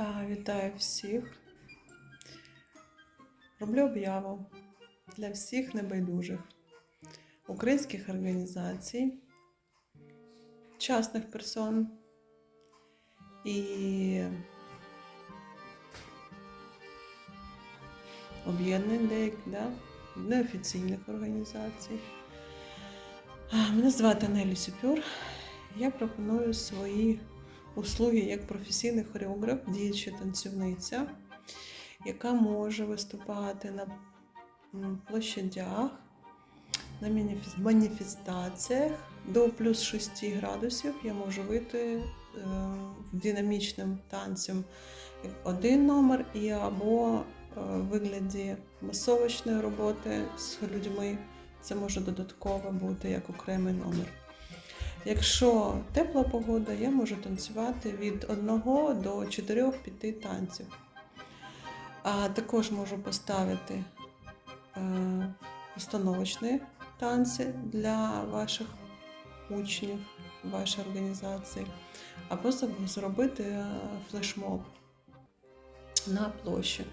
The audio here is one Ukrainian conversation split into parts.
Вітаю всіх. Роблю об'яву для всіх небайдужих українських організацій, частних персон і об'єднань деяких, да? неофіційних організацій. Мене звати Нелі Сюпюр. Я пропоную свої услуги як професійний хореограф, діюча танцівниця, яка може виступати на площадях, на маніфес- маніфестаціях до плюс 6 градусів. Я можу вийти е, динамічним танцем один номер і або е, в вигляді масовочної роботи з людьми. Це може додатково бути як окремий номер. Якщо тепла погода, я можу танцювати від 1 до 4-5 танців. А також можу поставити е, установочні танці для ваших учнів, вашої організації, або зробити е, флешмоб на площі.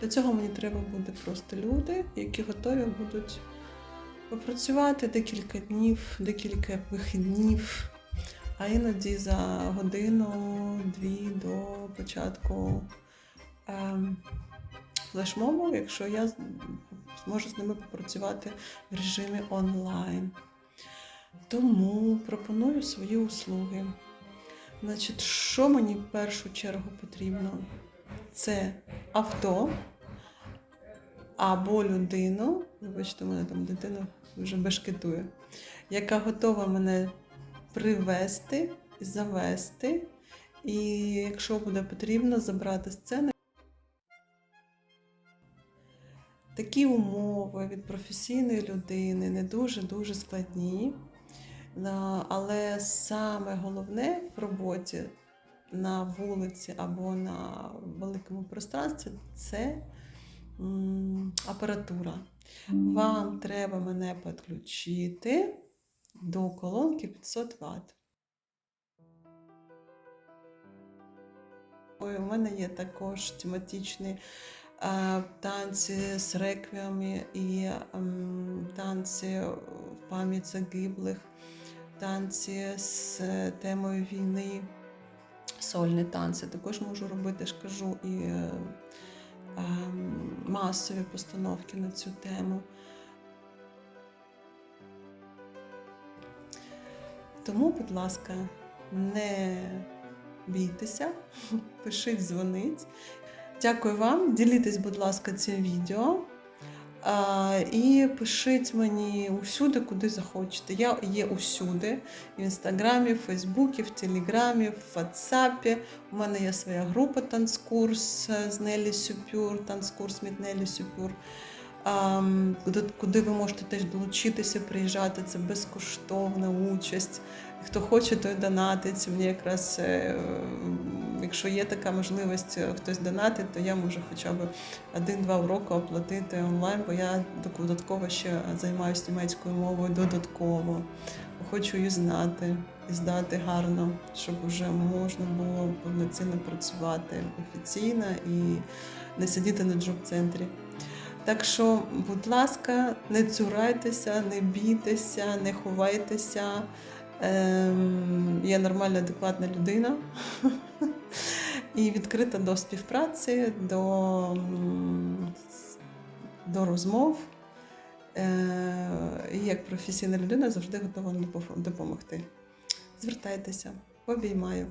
Для цього мені треба буде просто люди, які готові будуть попрацювати декілька днів, декілька вихіднів, а іноді за годину-дві до початку ем, флешмобу, якщо я зможу з ними попрацювати в режимі онлайн. Тому пропоную свої услуги. Значить, що мені в першу чергу потрібно? Це авто або людину, вибачте, у мене там дитина вже бешкетує, яка готова мене привезти, завести, і якщо буде потрібно, забрати сцени. Такі умови від професійної людини не дуже-дуже складні. Але саме головне в роботі на вулиці або на великому пространстві це апаратура. Вам треба мене підключити до колонки 500 Вт. У мене є також тематичні е, танці з реквіями і ем, танці в пам'ять загиблих, танці з темою війни, сольні танці. Також можу робити, ж кажу, і е, масові постановки на цю тему. Тому, будь ласка, не бійтеся, пишіть, дзвоніть. Дякую вам. Ділітесь, будь ласка, цим відео. І пишіть мені усюди, куди захочете. Я є усюди: в інстаграмі, в Фейсбуці, в Телеграмі, в Ватсапі. У мене є своя група танцкурс з Нелі Сюпюр, танцкурс від Нелі Сюпюр. Куди, куди ви можете теж долучитися, приїжджати. Це безкоштовна участь. Хто хоче, той донатить. Мені якраз, е, якщо є така можливість, е, хтось донатить, то я можу хоча б один-два уроки оплатити онлайн, бо я додатково ще займаюся німецькою мовою додатково. Хочу її знати і здати гарно, щоб вже можна було повноцінно працювати офіційно і не сидіти на джоб-центрі. Так що, будь ласка, не цурайтеся, не бійтеся, не ховайтеся. Ем, я нормальна, адекватна людина і відкрита до співпраці, до, до розмов. Е, І як професійна людина завжди готова допомогти. Звертайтеся, обіймаю.